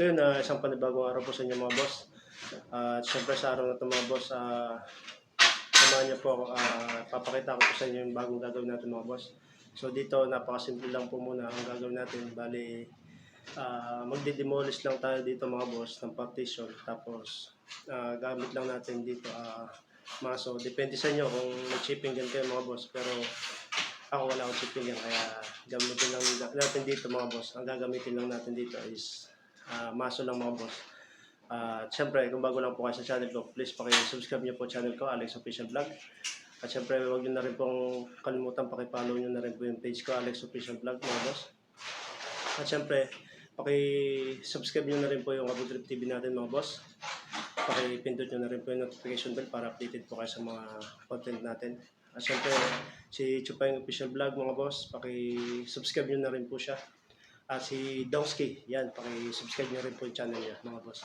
So yun, ah, isang panibagong araw po sa inyo mga boss. Ah, At syempre sa araw na ito mga boss, uh, samahan niyo po ako, ah, papakita ko po sa inyo yung bagong gagawin natin mga boss. So dito, napakasimple lang po muna ang gagawin natin. Bali, ah, magdi-demolish lang tayo dito mga boss ng partition. Tapos, ah, gamit lang natin dito ah, maso. Depende sa inyo kung may chipping din kayo mga boss. Pero ako wala akong chipping yan, kaya gamitin lang natin dito mga boss. Ang gagamitin lang natin dito is ah, maso lang mga boss. At syempre, kung bago lang po kayo sa channel ko, please paki-subscribe niyo po channel ko, Alex Official Vlog. At syempre, huwag niyo na rin pong kalimutan paki-follow niyo na rin po yung page ko, Alex Official Vlog mga boss. At syempre, paki-subscribe niyo na rin po yung Abudrip TV natin mga boss. Paki-pindot niyo na rin po yung notification bell para updated po kayo sa mga content natin. At syempre, si Chupayng Official Vlog mga boss, paki-subscribe niyo na rin po siya. At si Donsky, yan, paki-subscribe niyo rin po yung channel niya mga boss.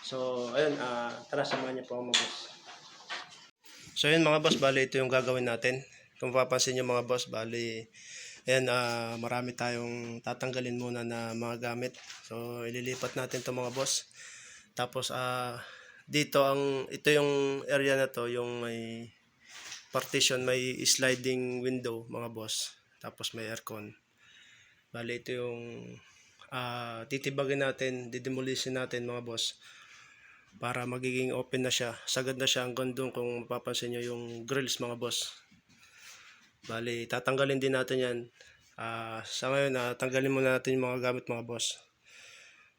So, ayun, ah, tara samahan niyo po mga boss. So ayun mga boss, bali ito yung gagawin natin. Kung papansin niyo mga boss, bali ayan, ah, marami tayong tatanggalin muna na mga gamit. So ililipat natin to mga boss. Tapos ah dito ang ito yung area na to, yung may partition, may sliding window mga boss. Tapos may aircon. Bali ito yung ah, titibagin natin, didemolishin natin mga boss para magiging open na siya. Sagad na siya hanggang doon kung mapapansin nyo yung grills mga boss. Bali, tatanggalin din natin yan. Ah, sa ngayon, ah, tanggalin muna natin yung mga gamit mga boss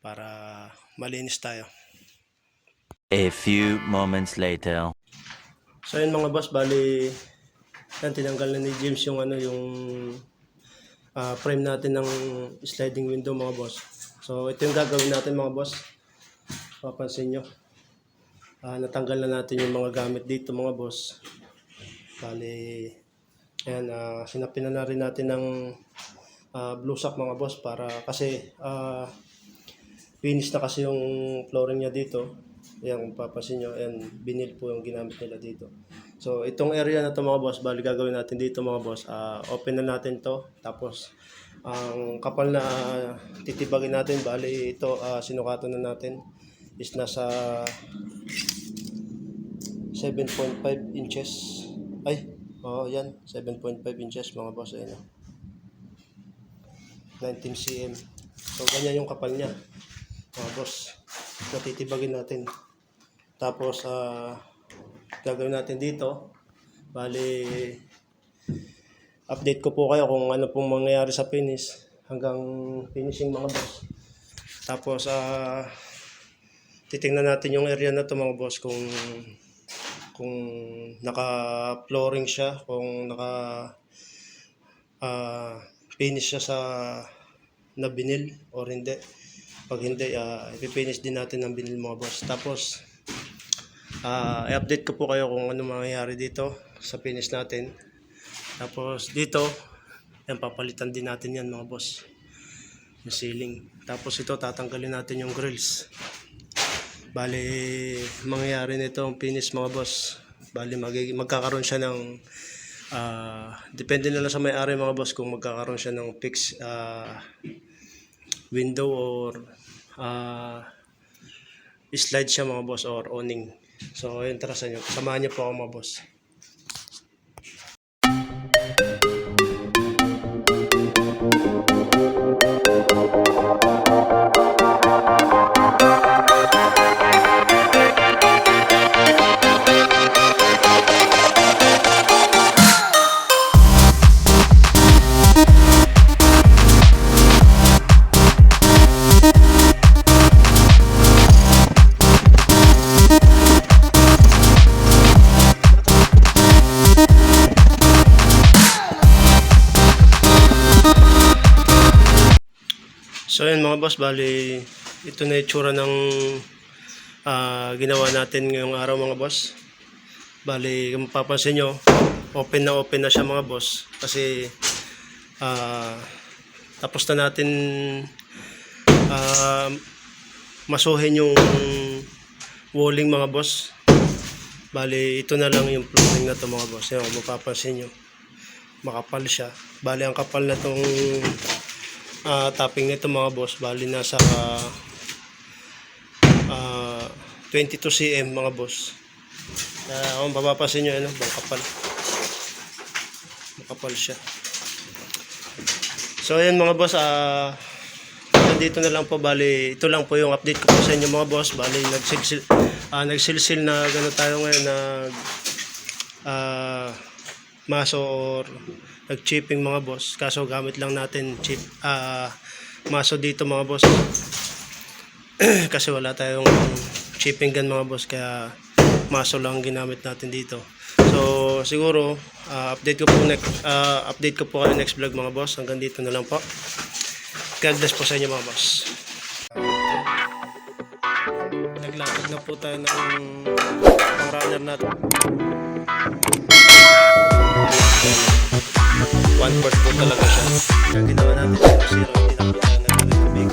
para malinis tayo. A few moments later. So yun mga boss, bali yan, tinanggal na ni James yung ano yung ah, frame natin ng sliding window mga boss. So ito yung gagawin natin mga boss. Papansin nyo. Ah, natanggal na natin yung mga gamit dito mga boss. Bali, yan, ah, sinapin na, na rin natin ng ah, blue sock mga boss para kasi ah, finish na kasi yung flooring niya dito. Yan, kung papansin nyo, yan, binil po yung ginamit nila dito. So, itong area na to mga boss, bali gagawin natin dito mga boss, ah, open na natin to. Tapos, ang kapal na titibagin natin, bali ito, ah, sinukatan na natin, is nasa 7.5 inches. Ay, oo, yan, 7.5 inches mga boss, ayun. oh. 19 cm. So, ganyan yung kapal niya. Mga boss, natitibagin natin. Tapos, ah, gagawin natin dito. Bali, update ko po kayo kung ano pong mangyayari sa finish hanggang finishing mga boss. Tapos, ah, titingnan natin yung area na to mga boss kung kung naka-flooring siya, kung naka ah, finish siya sa na binil or hindi. Pag hindi, uh, ipipinish din natin ng binil mga boss. Tapos, ah i-update ko po kayo kung ano mangyayari dito sa finish natin. Tapos dito, yan papalitan din natin yan mga boss. Yung ceiling. Tapos ito tatanggalin natin yung grills. Bali, mangyayari nito ang finish mga boss. Bali, magig- magkakaroon siya ng ah depende na lang sa may-ari mga boss kung magkakaroon siya ng fix ah, window or ah slide siya mga boss or awning. So, ayun, tara sa inyo. Samahan niyo po ako mga boss. So ayun mga boss, bali ito na itsura ng ah, ginawa natin ngayong araw mga boss. Bali, kung mapapansin nyo, open na open na siya mga boss. Kasi ah, tapos na natin ah, masuhin yung walling mga boss. Bali, ito na lang yung flooring na to mga boss. Yan, mapapansin nyo, makapal siya. Bali, ang kapal na tong ah topping nito mga boss bali nasa ah, 22 cm mga boss. Uh, kung mapapasin nyo, ano, bang kapal. Makapal siya. So ayan mga boss, ah dito na lang po bali ito lang po yung update ko po sa inyo mga boss bali nagsilsil ah nagsilsil na gano tayo ngayon nag ah maso or nag-chipping mga boss. Kaso gamit lang natin chip ah maso dito mga boss. Kasi wala tayong chipping gun mga boss kaya maso lang ang ginamit natin dito. So siguro ah, update ko po next ah, update ko po kayo next vlog mga boss. Hanggang dito na lang po. God bless po sa inyo mga boss. Naglatag na po tayo ng pang runner natin One quart po talaga siya. Kaya ginawa namin 0-0, tinakbo namin ng tubig.